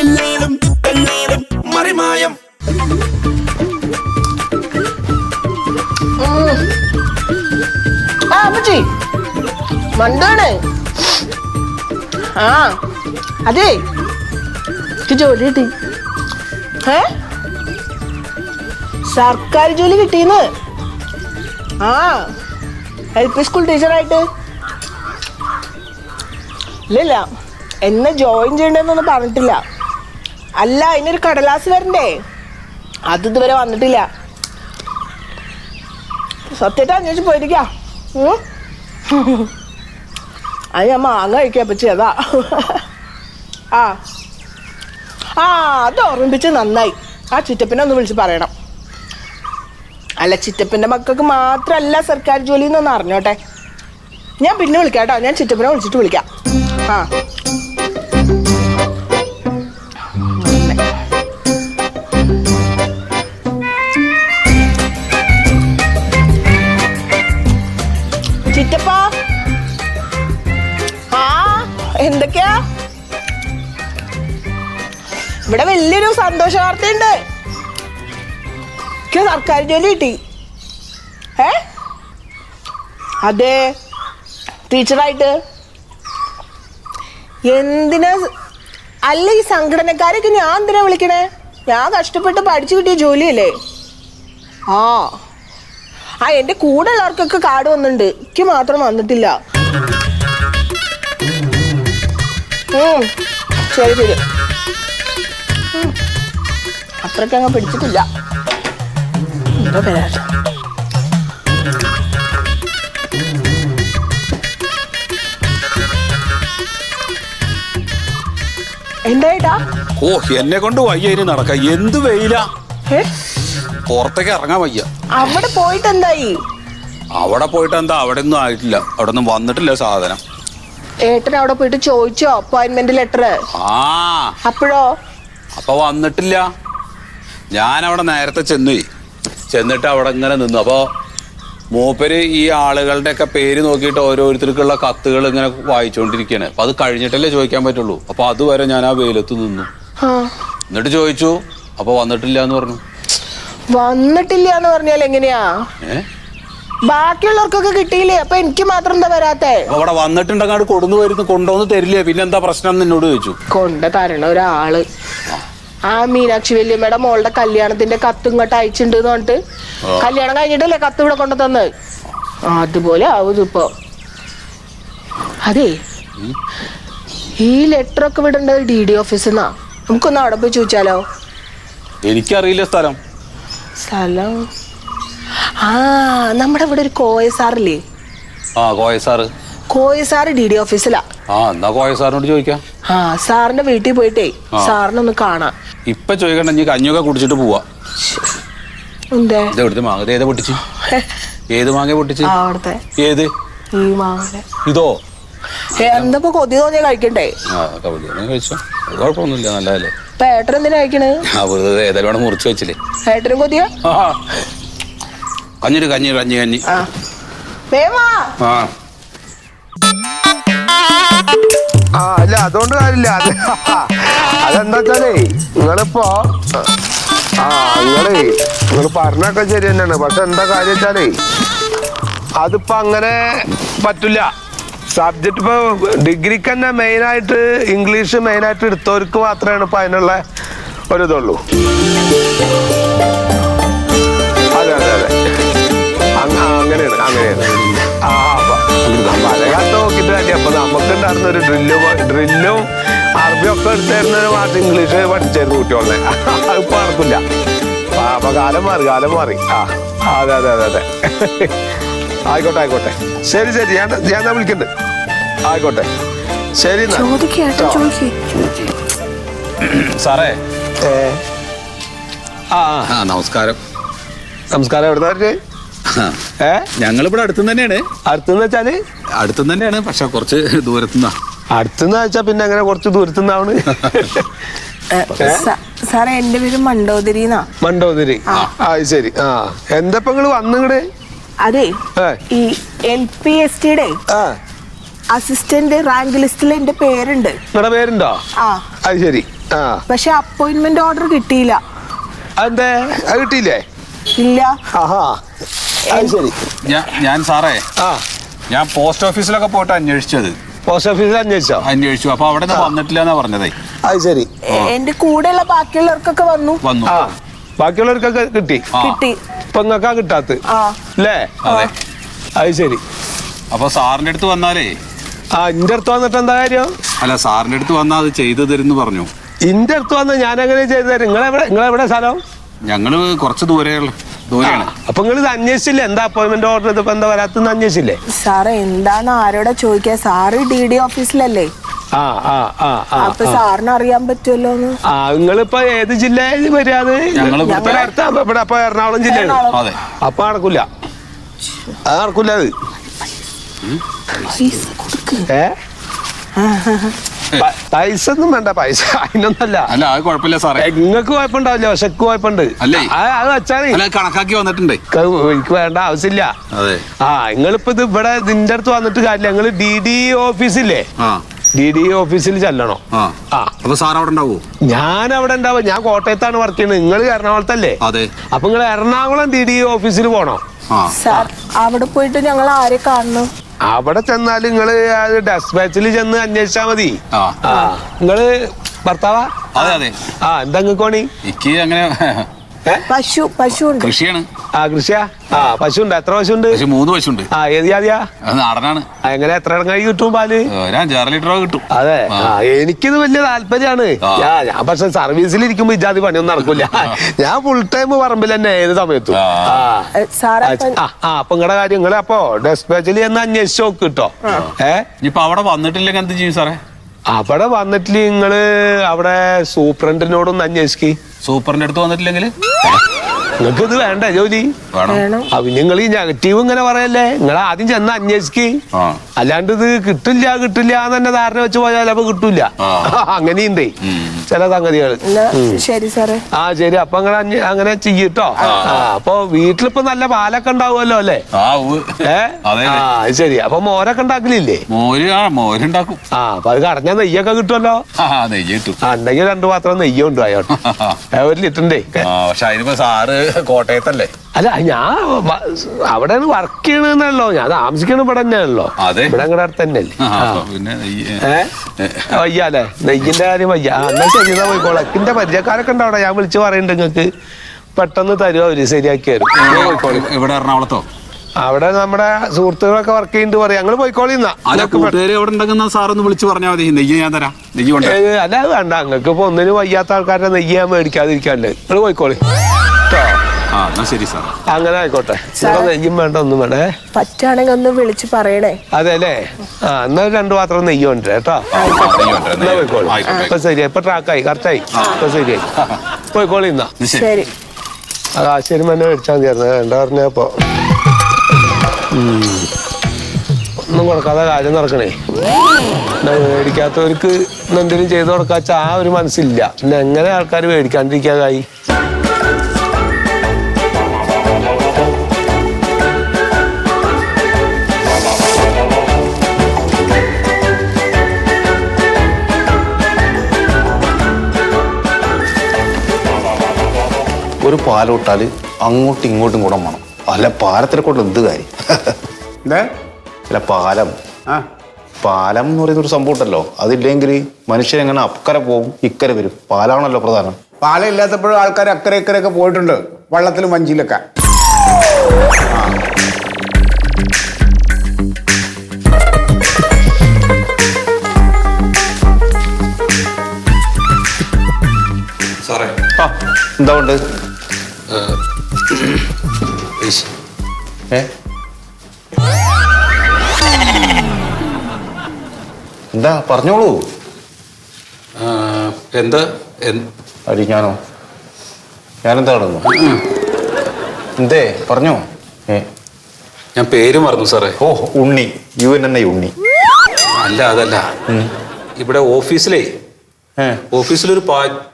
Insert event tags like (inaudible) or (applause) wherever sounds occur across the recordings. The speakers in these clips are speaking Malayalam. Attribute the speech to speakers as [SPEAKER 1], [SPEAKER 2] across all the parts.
[SPEAKER 1] എല്ലാരും എല്ലാരും മറിമായം.
[SPEAKER 2] ആ അമ്മച്ചി. മണ്ടാണ്. ആ അതെ. എനിക്ക് ജോലി കിട്ടി. ഏ? സർക്കാർ ജോലി കിട്ടീന്ന്. ആ എൽ പി സ്കൂൾ ടീച്ചറായിട്ട്. ഇല്ലില്ല. എന്നെ ജോയിൻ ചെയ്യണ്ടെന്നൊന്നും പറഞ്ഞിട്ടില്ല. അല്ല അതിനൊരു കടലാസ് വരണ്ടേ? അത് ഇതുവരെ വന്നിട്ടില്ല. സത്യത്തെ അന്വേഷിച്ച് പോയിരിക്ക. അത് ഞാൻ മാങ്ങ അതാ. ആ. ആ അത് ഓർമ്മിപ്പിച്ച് നന്നായി. ആ ചിറ്റപ്പിനെ ഒന്ന് വിളിച്ച് പറയണം. അല്ല ചിറ്റപ്പിന്റെ മക്കൾക്ക് മാത്രമല്ല സർക്കാർ ജോലി എന്നൊന്ന് അറിഞ്ഞോട്ടെ. ഞാൻ പിന്നെ വിളിക്കാം കേട്ടോ ഞാൻ ചിറ്റപ്പിനെ വിളിച്ചിട്ട് വിളിക്കാം. ആ. ഇവിടെ വലിയൊരു സന്തോഷ വാർത്തയുണ്ട് എനിക്ക് സർക്കാർ ജോലി കിട്ടി. ഏ? അതെ. ടീച്ചറായിട്ട്. എന്തിനാ അല്ല ഈ സംഘടനക്കാരൊക്കെ ഞാൻ എന്തിനാ വിളിക്കണേ? ഞാൻ കഷ്ടപ്പെട്ട് പഠിച്ചു കിട്ടിയ ജോലിയല്ലേ? ആ. ആ എന്റെ കൂടെ ഉള്ളവർക്കൊക്കെ കാർഡ് വന്നിട്ടുണ്ട്. എനിക്ക് മാത്രം വന്നിട്ടില്ല. ശരി ശരി. അത്രയ്ക്ക് അങ്ങ് പിടിച്ചിട്ടില്ല. എന്തോ പേരാട്ട എന്തായിട്ടാ
[SPEAKER 3] ഓ എന്നെ കൊണ്ട് വയ്യ ഇനി നടക്ക എന്ത് വെയില? പുറത്തേക്ക് ഇറങ്ങാൻ വയ്യ.
[SPEAKER 2] അവിടെ പോയിട്ട് എന്തായി?
[SPEAKER 3] അവിടെ പോയിട്ട് എന്താ? അവിടെ ഒന്നും ആയിട്ടില്ല. അവിടെ ഒന്നും വന്നിട്ടില്ല സാധനം.
[SPEAKER 2] ഏട്ടൻ അവിടെ പോയിട്ട് ചോദിച്ചോ? അപ്പോയിന്റ്മെന്റ് ലെറ്റർ
[SPEAKER 3] ആ.
[SPEAKER 2] അപ്പോഴോ?
[SPEAKER 3] അപ്പൊ വന്നിട്ടില്ല. ഞാൻ അവിടെ നേരത്തെ ചെന്നു. ചെന്നിട്ട് അവിടെ ഇങ്ങനെ നിന്നു. അപ്പൊ മൂപ്പര് ഈ ആളുകളുടെ ഒക്കെ പേര് നോക്കിയിട്ട് ഓരോരുത്തർക്കുള്ള കത്തുകൾ ഇങ്ങനെ വായിച്ചുകൊണ്ടിരിക്കുകയാണ് അപ്പൊ അത് കഴിഞ്ഞിട്ടല്ലേ ചോദിക്കാൻ പറ്റുള്ളൂ. അപ്പൊ അതുവരെ ഞാൻ ആ വെയിലത്ത് നിന്നു. എന്നിട്ട് ചോദിച്ചു. അപ്പൊ വന്നിട്ടില്ല എന്ന് പറഞ്ഞു.
[SPEAKER 2] വന്നിട്ടില്ല എന്ന് പറഞ്ഞാൽ എങ്ങനെയാ?
[SPEAKER 3] ഏഹ്
[SPEAKER 2] ബാക്കിയുള്ളവർക്കൊക്കെ കിട്ടിയില്ലേ? അപ്പൊ എനിക്ക് മാത്രം എന്താ വരാത്തേ?
[SPEAKER 3] അവിടെ വന്നിട്ടുണ്ടെങ്കിൽ കൊണ്ടു വരുന്നു കൊണ്ടുവന്ന് തരില്ലേ? പിന്നെ എന്താ പ്രശ്നം നിന്നോട് എന്നോട് ചോദിച്ചു.
[SPEAKER 2] കൊണ്ട തരണ ഒരാൾ. ആ മീനാക്ഷി വല്യമ്മയുടെ മോളുടെ കല്യാണത്തിന്റെ കത്ത് ഇങ്ങോട്ട് അയച്ചിട്ടുണ്ട് പറഞ്ഞിട്ട് കല്യാണം കഴിഞ്ഞിട്ടല്ലേ കത്ത് ഇവിടെ കൊണ്ടു തന്നത് അതുപോലെ ആവും ഇപ്പൊ അതെ. ഈ ലെറ്റർ ഒക്കെ വിടേണ്ടത് ഡി ഡി ഓഫീസിൽ നിന്നാ നമുക്കൊന്ന് അവിടെ പോയി ചോദിച്ചാലോ?
[SPEAKER 3] എനിക്കറിയില്ല സ്ഥലം.
[SPEAKER 2] സ്ഥലം ആ നമ്മുടെ ഇവിടെ ഒരു കോയസാറില്ലേ?
[SPEAKER 3] ആ Koya sir
[SPEAKER 2] Koya sir D D ഓഫീസിലാ.
[SPEAKER 3] ആ എന്നാ കോയ സാറിനോട് ചോദിക്കാം.
[SPEAKER 2] ആ സാറിന്റെ വീട്ടിൽ പോയിട്ടേ
[SPEAKER 3] സാറിനെ
[SPEAKER 2] സാറിനൊന്ന് കാണാം.
[SPEAKER 3] ഇപ്പൊ ചോദിക്കണ്ട ഇനി കഞ്ഞൊക്കെ കുടിച്ചിട്ട് പോവാ.
[SPEAKER 2] എന്തേ?
[SPEAKER 3] ഇത് എവിടുത്തെ മാങ്ങ ഇത് ഏതാ പൊട്ടിച്ച്. ഏത് മാങ്ങ പൊട്ടിച്ച്?
[SPEAKER 2] ആ, അവിടുത്തെ.
[SPEAKER 3] ഏത്?
[SPEAKER 2] ഈ മാങ്ങ
[SPEAKER 3] ഇതോ?
[SPEAKER 2] എന്തപ്പോ കൊതി തോന്നിയാ കഴിക്കണ്ടേ?
[SPEAKER 3] ആ കഴിച്ചോ. അത് കുഴപ്പമൊന്നുമില്ല നല്ലതല്ലേ.
[SPEAKER 2] ഇപ്പൊ എന്തിനാ കഴിക്കണേ
[SPEAKER 3] ആ വെറുതെ ഏതായാലും മുറിച്ച് വെച്ചില്ലേ.
[SPEAKER 2] ഏട്ടനും കൊതിയോ?
[SPEAKER 3] ആ കഞ്ഞിട്ട് കഞ്ഞി കഞ്ഞി കഞ്ഞി.
[SPEAKER 2] ആ. വേവാ
[SPEAKER 3] ആ.
[SPEAKER 4] ആ അല്ല അതുകൊണ്ട് കാര്യമില്ല. അത് (laughs) അതെന്താ വെച്ചാലേ നിങ്ങളിപ്പോ ആ നിങ്ങളേ നിങ്ങൾ പറഞ്ഞൊക്കെ ശരി തന്നെയാണ്. പക്ഷെ എന്താ കാര്യം വെച്ചാലേ അതിപ്പോ അങ്ങനെ പറ്റില്ല സബ്ജക്റ്റ് ഇപ്പൊ ഡിഗ്രിക്ക് തന്നെ മെയിനായിട്ട് ഇംഗ്ലീഷ് മെയിനായിട്ട് എടുത്തവർക്ക് മാത്രമാണ് ഇപ്പൊ അതിനുള്ള ഒരു അപ്പൊ നമുക്കുണ്ടായിരുന്ന ഒരു ഡ്രില്ലും ഡ്രില്ലും അറബിയും ഒക്കെ എടുത്തായിരുന്ന ഒരു മാസം ഇംഗ്ലീഷ് പഠിച്ചായിരുന്നു കുട്ടികളെ ഇപ്പൊ നടക്കില്ല ആ, അപ്പൊ കാലം മാറി കാലം മാറി ആ അതെ അതെ അതെ അതെ ആയിക്കോട്ടെ ആയിക്കോട്ടെ ശരി ശരി ഞാൻ ഞാൻ വിളിക്കുന്നുണ്ട് ആയിക്കോട്ടെ ശരി
[SPEAKER 3] സാറേ
[SPEAKER 4] ആ
[SPEAKER 3] നമസ്കാരം.
[SPEAKER 4] നമസ്കാരം. എവിടുന്ന ഏ?
[SPEAKER 3] ഞങ്ങളിവിടെ അടുത്തുനിന്ന് തന്നെയാണ്.
[SPEAKER 4] അടുത്തെന്ന് വെച്ചാൽ?
[SPEAKER 3] അടുത്തുനിന്ന് തന്നെയാണ് പക്ഷെ കുറച്ച് ദൂരത്തുനിന്നാ
[SPEAKER 4] അടുത്തെന്ന് വെച്ചാ പിന്നെ അങ്ങനെ കുറച്ച് ദൂരത്തുനിന്നാണ്
[SPEAKER 2] സാറേ എന്റെ പേര് മണ്ടോദരി മണ്ടോദരി
[SPEAKER 4] മണ്ടോതിരി. ആ. അത് ശരി. ആ. എന്താ നിങ്ങൾ വന്നിങ്ങട്?
[SPEAKER 2] അതെ ഈ എൽ പി എസ് ടിയുടെ
[SPEAKER 4] ആ.
[SPEAKER 2] അസിസ്റ്റന്റ് റാങ്ക് ലിസ്റ്റിൽ എന്റെ പേരുണ്ട്.
[SPEAKER 4] നിങ്ങളുടെ പേരുണ്ടോ?
[SPEAKER 2] ആ.
[SPEAKER 4] അത് ശരി. ആ.
[SPEAKER 2] പക്ഷെ അപ്പോയിന്റ്മെന്റ് ഓർഡർ കിട്ടിയില്ല.
[SPEAKER 4] അതെന്തേ? അത് കിട്ടിയില്ലേ?
[SPEAKER 2] ഇല്ല.
[SPEAKER 4] ആഹാ. അത് ശരി.
[SPEAKER 3] ഞാൻ ഞാൻ സാറേ
[SPEAKER 4] ആ.
[SPEAKER 3] ഞാൻ പോസ്റ്റ് ഓഫീസിലൊക്കെ പോയിട്ട് അന്വേഷിച്ചത്.
[SPEAKER 4] പോസ്റ്റ് ഓഫീസിൽ അന്വേഷിച്ചോ?
[SPEAKER 3] അന്വേഷിച്ചു. അപ്പൊ അവിടെ നിന്ന് വന്നിട്ടില്ല എന്നാ പറഞ്ഞതേ.
[SPEAKER 4] അത് ശരി.
[SPEAKER 2] എന്റെ കൂടെയുള്ള ബാക്കിയുള്ളവർക്കൊക്കെ വന്നു.
[SPEAKER 3] വന്നു.
[SPEAKER 4] ആ. ബാക്കിയുള്ളവർക്കൊക്കെ കിട്ടി.
[SPEAKER 2] കിട്ടി.
[SPEAKER 4] ഇപ്പൊ നിങ്ങൾക്കാ കിട്ടാത്ത
[SPEAKER 2] ആ.
[SPEAKER 4] അല്ലേ
[SPEAKER 3] അതെ.
[SPEAKER 4] ശരി.
[SPEAKER 3] അപ്പൊ സാറിന്റെ അടുത്ത് വന്നാലേ.
[SPEAKER 4] ആ ഇന്റെ അടുത്ത് വന്നിട്ട് എന്താ കാര്യം?
[SPEAKER 3] അല്ല സാറിന്റെ അടുത്ത് വന്നാൽ അത് ചെയ്തു തരുന്നു പറഞ്ഞു.
[SPEAKER 4] ഇന്റെ അടുത്ത് വന്നാ ഞാൻ എങ്ങനെ ചെയ്തു തരും? നിങ്ങളെവിടെ നിങ്ങളെവിടെ സ്ഥലം?
[SPEAKER 3] ഞങ്ങൾ കുറച്ച് ദൂരെയുള്ള ദൂരെയാണ്.
[SPEAKER 4] അപ്പൊ നിങ്ങൾ അന്വേഷിച്ചില്ലേ? എന്താ അപ്പോയിന്റ്മെന്റ് ഓർഡർ ഇതിപ്പോ എന്താ വരാത്തെന്ന് അന്വേഷിച്ചില്ലേ?
[SPEAKER 2] സാറേ എന്താന്ന് ആരോടാ ചോദിക്കാ? സാറ് ഡി ഡി ഓഫീസിലല്ലേ
[SPEAKER 4] ആ ആ ആ ആ
[SPEAKER 2] അപ്പൊ സാറിന് അറിയാൻ പറ്റുമല്ലോ എന്ന്
[SPEAKER 4] ആ നിങ്ങളിപ്പോ ഏത് ജില്ലയിൽ വരാതെ?
[SPEAKER 3] ഞങ്ങൾ
[SPEAKER 4] ഇവിടെ അടുത്താ ഇവിടെ അപ്പൊ എറണാകുളം ജില്ലയാണ്.
[SPEAKER 3] അതെ.
[SPEAKER 4] അപ്പൊ നടക്കൂല. അത് നടക്കൂല അത്.
[SPEAKER 2] പൈസ കൊടുക്ക്.
[SPEAKER 4] ഏ? പ- പൈസ ഒന്നും വേണ്ട പൈസ (laughs) അതിനൊന്നല്ല.
[SPEAKER 3] അല്ല അത് കുഴപ്പമില്ല സാറേ.
[SPEAKER 4] നിങ്ങൾക്ക് കുഴപ്പമുണ്ടാവില്ല പക്ഷെക്ക് കുഴപ്പമുണ്ട്.
[SPEAKER 3] അല്ലേ?
[SPEAKER 4] ആ, അത് വെച്ചാൽ
[SPEAKER 3] അല്ല കണക്കാക്കി വന്നിട്ടുണ്ട്.
[SPEAKER 4] എനിക്ക് വേണ്ട ആവശ്യമില്ല.
[SPEAKER 3] അതെ.
[SPEAKER 4] ആ നിങ്ങളിപ്പോ ഇത് ഇവിടെ നിന്റെ അടുത്ത് വന്നിട്ട് കാര്യമില്ല. നിങ്ങൾ ഡി ഡി ഓഫീസില്ലേ?
[SPEAKER 3] ആ.
[SPEAKER 4] ഡി ഡി ഓഫീസിൽ ചെല്ലണോ?
[SPEAKER 3] അപ്പൊ സാർ അവിടെ ഉണ്ടാവോ?
[SPEAKER 4] ഞാൻ അവിടെ ഉണ്ടാവും. ഞാൻ കോട്ടയത്താണ് വർക്ക് ചെയ്യുന്നത്. നിങ്ങൾ എറണാകുളത്തല്ലേ?
[SPEAKER 3] അതെ.
[SPEAKER 4] അപ്പൊ നിങ്ങൾ എറണാകുളം ഡി ഡി ഓഫീസിൽ പോണോ?
[SPEAKER 3] ആ.
[SPEAKER 2] സാർ അവിടെ പോയിട്ട് ഞങ്ങൾ ആരെ കാണണം
[SPEAKER 4] അവിടെ ചെന്നാൽ നിങ്ങൾ ഡെസ്പാച്ചിൽ ചെന്ന് അന്വേഷിച്ചാ മതി. നിങ്ങൾ ഭർത്താവാ?
[SPEAKER 3] അതെ അതെ.
[SPEAKER 4] ആ എന്താ നിങ്ങൾക്കോണി
[SPEAKER 3] എനിക്ക് അങ്ങനെ
[SPEAKER 2] പശു പശു ഉണ്ട്
[SPEAKER 3] കൃഷിയാണ്.
[SPEAKER 4] ആ കൃഷിയാ? ആ പശു ഉണ്ട് എത്ര പശു ഉണ്ട്
[SPEAKER 3] പക്ഷെ മൂന്ന് പശുണ്ട്
[SPEAKER 4] ആ ഏത് ജാതിയാ?
[SPEAKER 3] അത് നാടനാണ്.
[SPEAKER 4] ആ, എങ്ങനെ എത്ര ഇടങ്ങായി കിട്ടും പാൽ?
[SPEAKER 3] ഒരു അഞ്ചാറ് ലിറ്റർ കിട്ടും.
[SPEAKER 4] അതെ.
[SPEAKER 3] ആ.
[SPEAKER 4] എനിക്കിത് വലിയ താല്പര്യമാണ്.
[SPEAKER 3] ആ.
[SPEAKER 4] ഞാൻ ഞാൻ പക്ഷെ സർവീസിൽ ഇരിക്കുമ്പോ ഇജാതി പണിയൊന്നും നടക്കൂല. ഞാൻ ഫുൾ ടൈം പറമ്പിൽ തന്നെ ഏത് സമയത്തും.
[SPEAKER 3] ആ.
[SPEAKER 4] ആ.
[SPEAKER 2] ഏ, സാറ് അപ്പം-
[SPEAKER 4] ആ ആ, അപ്പൊ നിങ്ങളുടെ കാര്യം നിങ്ങളെ അപ്പോ ഡെസ്പാച്ചിൽ എന്ന് അന്വേഷിച്ച് നോക്ക് കേട്ടോ ഏ?
[SPEAKER 3] ഇനിയിപ്പൊ അവിടെ വന്നിട്ടില്ലെങ്കിൽ എന്ത് ചെയ്യും സാറേ?
[SPEAKER 4] അവിടെ വന്നിട്ടില്ല നിങ്ങൾ അവിടെ സൂപ്രണ്ടിനോടൊന്ന് അന്വേഷിക്ക്.
[SPEAKER 3] സൂപ്പറിന്റെ അടുത്ത് വന്നിട്ടില്ലെങ്കിൽ
[SPEAKER 4] നിങ്ങൾക്ക് ഇത് വേണ്ട ജോലി? നിങ്ങൾ ഈ നെഗറ്റീവ് ഇങ്ങനെ പറയല്ലേ? നിങ്ങൾ ആദ്യം ചെന്ന് അന്വേഷിക്ക്. അല്ലാണ്ട് ഇത് കിട്ടില്ല കിട്ടില്ല എന്ന് തന്നെ ധാരണ വെച്ച് പോയാൽ അപ്പൊ കിട്ടൂല. (laughs) അങ്ങനെയുണ്ടേ. ചില സംഗതികൾ
[SPEAKER 2] ശരി സാറേ.
[SPEAKER 4] ആ ശരി. അപ്പൊ അങ്ങനെ ചെയ്യട്ടോ ആ. അപ്പൊ വീട്ടിലിപ്പോ നല്ല പാലൊക്കെ ഉണ്ടാവുമല്ലോ അല്ലേ?
[SPEAKER 3] ആ ഉവ്വ്.
[SPEAKER 4] ആ ശരി. അപ്പൊ മോരൊക്കെ ഉണ്ടാക്കലില്ലേ?
[SPEAKER 3] മോര് ആ മോരുണ്ടാക്കും.
[SPEAKER 4] ആ അപ്പൊ അത് കടഞ്ഞ നെയ്യൊക്കെ കിട്ടുമല്ലോ?
[SPEAKER 3] ആ നെയ്യ് കിട്ടും.
[SPEAKER 4] ഉണ്ടെങ്കിൽ രണ്ടു പാത്രം നെയ്യുണ്ടോ അയോട്ടോ (laughs) ഒരു ലിറ്ററിന്റെ.
[SPEAKER 3] ആ പക്ഷെ അതിനിപ്പോ സാറ് കോട്ടയത്തല്ലേ?
[SPEAKER 4] അല്ല ഞാൻ അവിടെ വർക്ക് ചെയ്യണെന്നല്ലോ ഞാൻ താമസിക്കണ ഇവിടെ തന്നെയാണല്ലോ.
[SPEAKER 3] അതെ.
[SPEAKER 4] ഇവിടെ അങ്ങടെ അടുത്ത് തന്നെയല്ലേ?
[SPEAKER 3] പിന്നെ
[SPEAKER 4] വയ്യാലേ നെയ്യിന്റെ കാര്യം വയ്യ. എന്നാ ശരി എന്നാ പോയിക്കോളാം. എന്റെ പരിചയക്കാരൊക്കെ ഉണ്ടോ അവിടെ? ഞാൻ വിളിച്ചു പറയുന്നുണ്ട് നിങ്ങക്ക് പെട്ടെന്ന് തരുമോ അവർ? ശരിയാക്കി തരും.
[SPEAKER 3] ഇവിടെ എറണാകുളത്തോ?
[SPEAKER 4] അവിടെ നമ്മുടെ സുഹൃത്തുക്കളൊക്കെ വർക്ക് ചെയ്യുന്നുണ്ട് പറയാം.
[SPEAKER 3] ഞങ്ങൾ പോയിക്കോളിന്നാ സാറൊന്ന് വിളിച്ചു പറഞ്ഞാൽ മതി. നെയ്യ് ഞാൻ തരാം. നെയ്യ്
[SPEAKER 4] അല്ല അത് വേണ്ട. നിങ്ങൾക്ക് ഇപ്പൊ ഒന്നിനും വയ്യാത്ത ആൾക്കാരുടെ നെയ്യ് ഞാൻ മേടിക്കാതിരിക്കാണ്ട്. നിങ്ങൾ പോയിക്കോളി.
[SPEAKER 3] ആ എന്നാ ശരി സാർ
[SPEAKER 4] അങ്ങനെ ആയിക്കോട്ടെ. ഇവിടെ നെയ്യും വേണ്ട ഒന്നും വേണേ
[SPEAKER 2] പറ്റുകയാണെങ്കിൽ ഒന്ന് വിളിച്ച് പറയണേ.
[SPEAKER 4] അതെ അല്ലേ? ആ എന്നാ രണ്ടു പാത്രം നെയ്യ് ഉണ്ട് കേട്ടോ എന്നാ പോയിക്കോളൂ. ഇപ്പൊ ശരിയായി. ഇപ്പൊ ട്രാക്കായി കറക്റ്റായി ഇപ്പൊ ശരിയായി. പോയിക്കോളൂ
[SPEAKER 3] ഇന്നാ. ശരി.
[SPEAKER 4] അത് ആശ്ചര്യം തന്നെ മേടിച്ചാൽ മതിയായിരുന്നു. വേണ്ട പറഞ്ഞപ്പോ. ഒന്നും കൊടുക്കാതെ കാര്യം നടക്കണേ. മേടിക്കാത്തവർക്ക് എന്തെങ്കിലും ചെയ്തു കൊടുക്കാച്ച ആ ഒരു മനസ്സില്ല. പിന്നെ എങ്ങനെ ആൾക്കാർ മേടിക്കാണ്ടിരിക്കാതായി?
[SPEAKER 5] പാലോട്ടാൽ അങ്ങോട്ടും ഇങ്ങോട്ടും കൂടെ വേണം. അല്ല പാലത്തിനെ കൊണ്ട് എന്ത് കാര്യം? അല്ല പാലം.
[SPEAKER 6] ആ.
[SPEAKER 5] പാലം എന്ന് പറയുന്ന ഒരു സംഭവം ഉണ്ടല്ലോ. അതില്ലെങ്കിൽ മനുഷ്യൻ എങ്ങനെ അക്കരെ പോകും? ഇക്കരെ വരും. പാലാണല്ലോ പ്രധാനം.
[SPEAKER 6] പാലം ഇല്ലാത്തപ്പോഴും ആൾക്കാർ അക്കരെ ഇക്കരെയൊക്കെ പോയിട്ടുണ്ട്. വള്ളത്തിലും വഞ്ചിയിലൊക്കെ.
[SPEAKER 5] എന്താ ഉണ്ട്? ഏ? എന്താ പറഞ്ഞോളൂ.
[SPEAKER 3] എന്താ അടി
[SPEAKER 5] ഞാനോ? ഞാനെന്താ കിടന്നു എന്തേ പറഞ്ഞോ. ഏ.
[SPEAKER 3] ഞാൻ പേര് മറന്നു സാറേ.
[SPEAKER 5] ഓ Unni. U N N I Unni.
[SPEAKER 3] അല്ല അതല്ല. ഇവിടെ ഓഫീസിലേ ഓഫീസിലൊരു ഒരു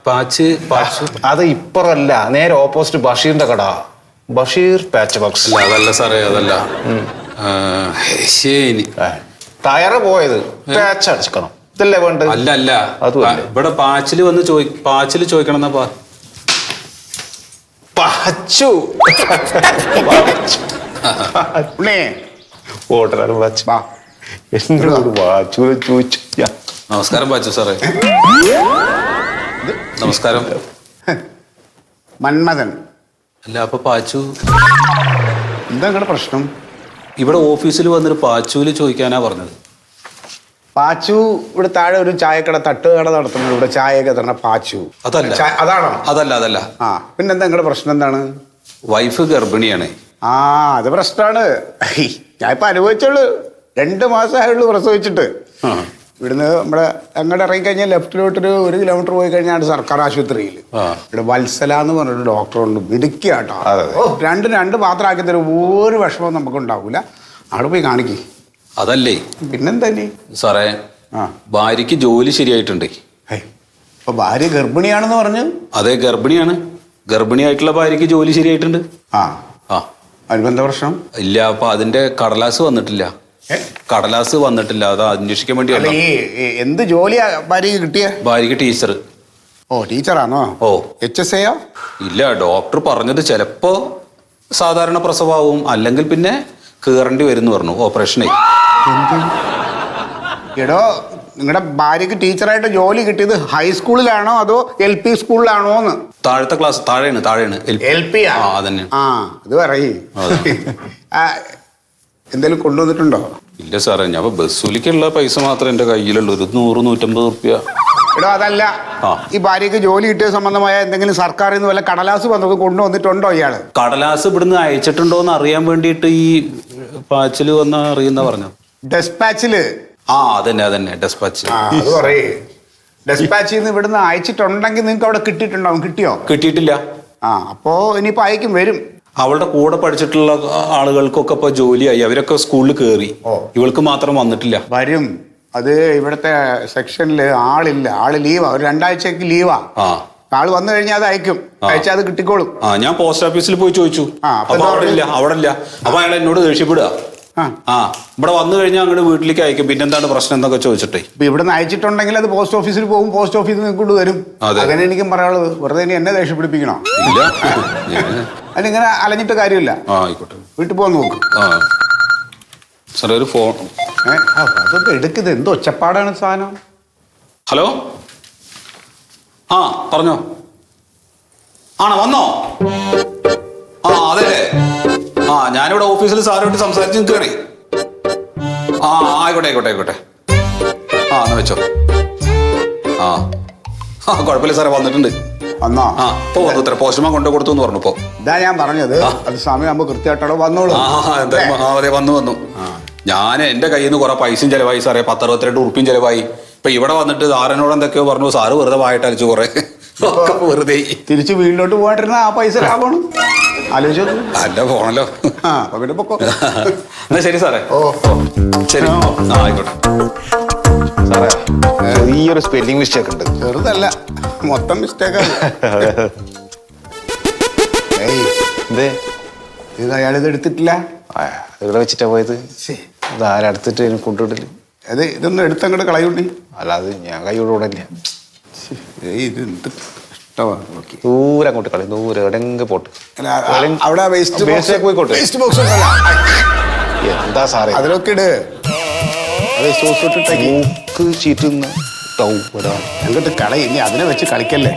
[SPEAKER 3] പാച്ച് പാച്ച്.
[SPEAKER 5] അത് ഇപ്പറല്ല. നേരെ ഓപ്പോസിറ്റ് ബഷീറിന്റെ കട. Basheer patch box.
[SPEAKER 3] അല്ല അതല്ല സാറേ അതല്ല. ശരി
[SPEAKER 5] ടയറ് പോയത്. പാച്ച് അടിക്കണം. ഇതല്ലേ വേണ്ടത്?
[SPEAKER 3] അല്ല അല്ല. ഇവിടെ പാച്ചിൽ വന്ന് ചോദി പാച്ചിൽ ചോദിക്കണം എന്നാ
[SPEAKER 5] പാച്ചു.
[SPEAKER 6] ഓട്ടർ (laughs) ഉണ്ണേ.
[SPEAKER 5] ഓട്ടറാണ് പച്ചു.
[SPEAKER 6] വാ.
[SPEAKER 5] എന്നോട് വാച്ചു ചോദിച്ചു
[SPEAKER 3] നമസ്കാരം ബാച്ചു സാറേ. നമസ്കാരം.
[SPEAKER 6] മന്മഥൻ.
[SPEAKER 3] അല്ല അപ്പൊ പാച്ചു.
[SPEAKER 6] എന്താ നിങ്ങളുടെ പ്രശ്നം?
[SPEAKER 3] ഇവിടെ ഓഫീസിൽ വന്നിട്ട് പാച്ചുവിൽ ചോദിക്കാനാ പറഞ്ഞത്.
[SPEAKER 6] പാച്ചു ഇവിടെ താഴെ ഒരു ചായക്കട തട്ടുകട നടത്തുന്നത് ഇവിടെ ചായയൊക്കെ തരണ പാച്ചു.
[SPEAKER 3] അതല്ല.
[SPEAKER 6] അതാണോ?
[SPEAKER 3] അതല്ല അതല്ല.
[SPEAKER 6] ആ പിന്നെന്താ നിങ്ങളുടെ പ്രശ്നം എന്താണ്?
[SPEAKER 3] വൈഫ് ഗർഭിണിയാണ്.
[SPEAKER 6] ആ അത് പ്രശ്നമാണ്. ഞാൻ ഇപ്പൊ അനുഭവിച്ചുള്ളൂ. രണ്ട് മാസമായുള്ളൂ പ്രസവിച്ചിട്ട്. ഇവിടുന്ന് നമ്മുടെ അങ്ങോട്ട് ഇറങ്ങിക്കഴിഞ്ഞാൽ ലെഫ്റ്റിലോട്ടൊരു ഒരു കിലോമീറ്റർ പോയി കഴിഞ്ഞാൽ സർക്കാർ ആശുപത്രിയിൽ. ഇവിടെ വത്സല എന്ന് പറഞ്ഞൊരു ഡോക്ടറുണ്ട് മിടുക്കി കേട്ടോ രണ്ട് രണ്ടും പാത്രമാക്കി തരും ഒരു വിഷമവും നമുക്ക് ഉണ്ടാവില്ല അവിടെ പോയി കാണിക്കും.
[SPEAKER 3] അതല്ലേ?
[SPEAKER 6] പിന്നെന്താ
[SPEAKER 3] സാറേ ഭാര്യക്ക് ജോലി ശരിയായിട്ടുണ്ട്.
[SPEAKER 6] ഇപ്പൊ ഭാര്യ ഗർഭിണിയാണെന്ന് പറഞ്ഞു?
[SPEAKER 3] അതെ ഗർഭിണിയാണ്. ഗർഭിണിയായിട്ടുള്ള ഭാര്യക്ക് ജോലി ശരിയായിട്ടുണ്ട്.
[SPEAKER 6] ആ.
[SPEAKER 3] ആ.
[SPEAKER 6] അതിനെന്താ പ്രശ്നം?
[SPEAKER 3] ഇല്ല അപ്പൊ അതിന്റെ കടലാസ് വന്നിട്ടില്ല? കടലാസ് വന്നിട്ടില്ല അത് അന്വേഷിക്കാൻ വേണ്ടി
[SPEAKER 6] അല്ല ഈ ഈ എന്ത് ജോലിയാ ഭാര്യക്ക് കിട്ടിയ?
[SPEAKER 3] ഭാര്യക്ക് ടീച്ചർ
[SPEAKER 6] ഓ ടീച്ചറാണോ?
[SPEAKER 3] ഓ.
[SPEAKER 6] എച്ച് എസ് എയോ
[SPEAKER 3] ഇല്ല ഡോക്ടർ പറഞ്ഞത് ചിലപ്പോ സാധാരണ പ്രസവാവും അല്ലെങ്കിൽ പിന്നെ കീറേണ്ടി വരും പറഞ്ഞു ഓപ്പറേഷനെ
[SPEAKER 6] എടോ നിങ്ങളുടെ ഭാര്യക്ക് ടീച്ചറായിട്ട് ജോലി കിട്ടിയത് ഹൈസ്കൂളിലാണോ അതോ എൽ പി സ്കൂളിലാണോ എന്ന്?
[SPEAKER 3] താഴത്തെ ക്ലാസ് താഴെയാണ് താഴെയാണ്. L-
[SPEAKER 6] P.
[SPEAKER 3] ആ? അതന്നെ.
[SPEAKER 6] ആ അത് പറയേ.
[SPEAKER 3] അതെ.
[SPEAKER 6] എന്തെങ്കിലും കൊണ്ടുവന്നിട്ടുണ്ടോ?
[SPEAKER 3] ഇല്ല സാറേ ഞാൻ ബസ് കൂലിക്കുള്ള പൈസ മാത്രമേ എന്റെ കയ്യിലുള്ളൂ. ഒരു നൂറ് നൂറ്റമ്പത് റുപ്യ
[SPEAKER 6] എടോ അതല്ല.
[SPEAKER 3] ആ.
[SPEAKER 6] ഈ ഭാര്യക്ക് ജോലി കിട്ടിയ സംബന്ധമായ എന്തെങ്കിലും സർക്കാരിൽ നിന്ന് വല്ല കടലാസ് വന്നത് കൊണ്ടുവന്നിട്ടുണ്ടോ ഇയാൾ?
[SPEAKER 3] കടലാസ് ഇവിടുന്ന് അയച്ചിട്ടുണ്ടോ എന്ന് അറിയാൻ വേണ്ടിയിട്ട് ഈ പാച്ചിൽ വന്ന അറിയുന്ന പറഞ്ഞു
[SPEAKER 6] ഡെസ്പാച്ചിൽ?
[SPEAKER 3] ആ അതന്നെ അതന്നെ ഡെസ്പാച്ച്
[SPEAKER 6] ആ അത് പറയേ. ഡെസ്പാച്ചിൽ നിന്ന് ഇവിടുന്ന് അയച്ചിട്ടുണ്ടെങ്കിൽ നിങ്ങൾക്ക് അവിടെ കിട്ടിയിട്ടുണ്ടാവും. കിട്ടിയോ?
[SPEAKER 3] കിട്ടിയിട്ടില്ല.
[SPEAKER 6] ആ അപ്പോ ഇനിയിപ്പോ അയക്കും വരും.
[SPEAKER 3] അവളുടെ കൂടെ പഠിച്ചിട്ടുള്ള ആളുകൾക്കൊക്കെ ഇപ്പൊ ജോലിയായി. അവരൊക്കെ സ്കൂളിൽ കയറി ഇവൾക്ക് മാത്രം വന്നിട്ടില്ല.
[SPEAKER 6] വരും. അത് ഇവിടുത്തെ സെക്ഷനിൽ ആളില്ല. ആൾ ലീവാ ഒരു രണ്ടാഴ്ചക്ക് ലീവാ ആൾ വന്നു കഴിഞ്ഞാൽ അത് അയക്കും. അയച്ചാൽ അത് കിട്ടിക്കോളും.
[SPEAKER 3] ആ ഞാൻ പോസ്റ്റ് ഓഫീസിൽ പോയി ചോദിച്ചു.
[SPEAKER 6] അപ്പൊ
[SPEAKER 3] അവിടെ ഇല്ല അവിടെ ഇല്ല അപ്പൊ അയാൾ എന്നോട് ദേഷ്യപ്പെടുക.
[SPEAKER 6] ആ.
[SPEAKER 3] ഇവിടെ വന്നു കഴിഞ്ഞാൽ അങ്ങോട്ട് വീട്ടിലേക്ക് അയക്കും. പിന്നെന്താണ് പ്രശ്നം എന്നൊക്കെ ചോദിച്ചിട്ടേ.
[SPEAKER 6] ഇപ്പൊ ഇവിടുന്ന് അയച്ചിട്ടുണ്ടെങ്കിൽ അത് പോസ്റ്റ് ഓഫീസിൽ പോകും. പോസ്റ്റ് ഓഫീസിൽ നിന്ന് കൊണ്ട് വരും
[SPEAKER 3] അതെ.
[SPEAKER 6] അങ്ങനെ എനിക്കും പറയാനുള്ളത് വെറുതെ എന്നെ ദേഷ്യപ്പിടിപ്പിക്കണോ? (laughs) അതിനിങ്ങനെ അലഞ്ഞിട്ട് കാര്യമില്ല.
[SPEAKER 3] ആ ആയിക്കോട്ടെ.
[SPEAKER 6] വീട്ടിൽ പോകാൻ നോക്ക്.
[SPEAKER 3] ആ. സാറേ ഒരു ഫോൺ.
[SPEAKER 6] ഏ, ആ, അതൊക്കെ എടുക്കുന്നത് എന്തോ ഒച്ചപ്പാടാണ് സാധനം.
[SPEAKER 3] ഹലോ? ആ പറഞ്ഞോ. ആണോ വന്നോ? ആ അതെ. ആ ഞാനിവിടെ ഓഫീസിൽ സാറുമായിട്ട് സംസാരിച്ച് നിൽക്കുകയാണേ. ആ ആയിക്കോട്ടെ ആയിക്കോട്ടെ ആയിക്കോട്ടെ. ആ എന്നാ വെച്ചോ. ആ. ആ കുഴപ്പമില്ല സാറേ വന്നിട്ടുണ്ട്.
[SPEAKER 6] വന്നോ.
[SPEAKER 3] ആ ഇപ്പൊ വന്നു ഇത്ര പോസ്റ്റ്മാൻ കൊണ്ടു കൊടുത്തു എന്ന് പറഞ്ഞു ഇപ്പൊ
[SPEAKER 6] ഇതാ ഞാൻ പറഞ്ഞത്. അത് സമയമാകുമ്പോ കൃത്യമായിട്ടവിടെ വന്നോളൂ.
[SPEAKER 3] ആ എന്തായാലും ആ, അതെ വന്നു വന്നു. ഞാൻ എന്റെ കയ്യിൽ നിന്ന് കുറെ പൈസയും ചെലവായി സാറേ. പത്തറുപത്തിരണ്ട് ഉറുപ്പിയും ചെലവായി. ഇപ്പൊ ഇവിടെ വന്നിട്ട് സാറിനോട് എന്തൊക്കെയോ പറഞ്ഞു. സാറ് വെറുതെ വായിട്ട് അടിച്ചു കുറെ. ഒക്കെ വെറുതെ.
[SPEAKER 6] തിരിച്ച് വീട്ടിലോട്ട് പോയിട്ടിരുന്ന ആ പൈസ ലാഭമാണ്. ആലോചിച്ചു.
[SPEAKER 3] അല്ല പോണല്ലോ.
[SPEAKER 6] ആ അപ്പൊ പിന്നെ പൊക്കോ. (laughs)
[SPEAKER 3] എന്നാ ശരി സാറേ.
[SPEAKER 6] ഓ.
[SPEAKER 3] ശരി. ആ ആയിക്കോട്ടെ.
[SPEAKER 5] സാറേ ചെറിയൊരു സ്പെല്ലിംഗ് മിസ്റ്റേക്ക് ഉണ്ട്.
[SPEAKER 6] ചെറുതല്ല. മൊത്തം മിസ്റ്റേക്കാണ് (laughs) ഇത് അയാൾ ഇത് എടുത്തിട്ടില്ല?
[SPEAKER 5] ഇവിടെ വെച്ചിട്ടാ പോയത്. ഇത് ആരെടുത്തിട്ട് കൊണ്ടുവിടില്ല
[SPEAKER 6] അത് ഇതൊന്നും എടുത്തങ്ങോട്ട് കളയൂണ്ടി.
[SPEAKER 5] അല്ലാതെ ഞാൻ കൈയോട്
[SPEAKER 6] ഇത് എന്ത് നോക്കി.
[SPEAKER 5] ദൂരെ അങ്ങോട്ട് കളി ദൂരെ എവിടെയെങ്കിലും പോട്ട്.
[SPEAKER 6] അവിടെ വേസ്റ്റ്
[SPEAKER 5] വേസ്റ്റ് പോയിക്കോട്ടെ.
[SPEAKER 6] വേസ്റ്റ് ബോക്സ്
[SPEAKER 5] എന്താ സാറേ?
[SPEAKER 6] അതിലൊക്കെ ഇട്.
[SPEAKER 5] മൂക്ക് ചീറ്റുന്ന ടൗ
[SPEAKER 6] കളി ഇനി അതിനെ വെച്ച് കളിക്കല്ലേ?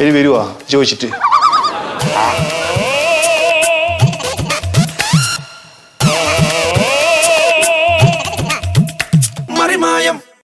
[SPEAKER 5] ഇനി വരുവാ ചോദിച്ചിട്ട്.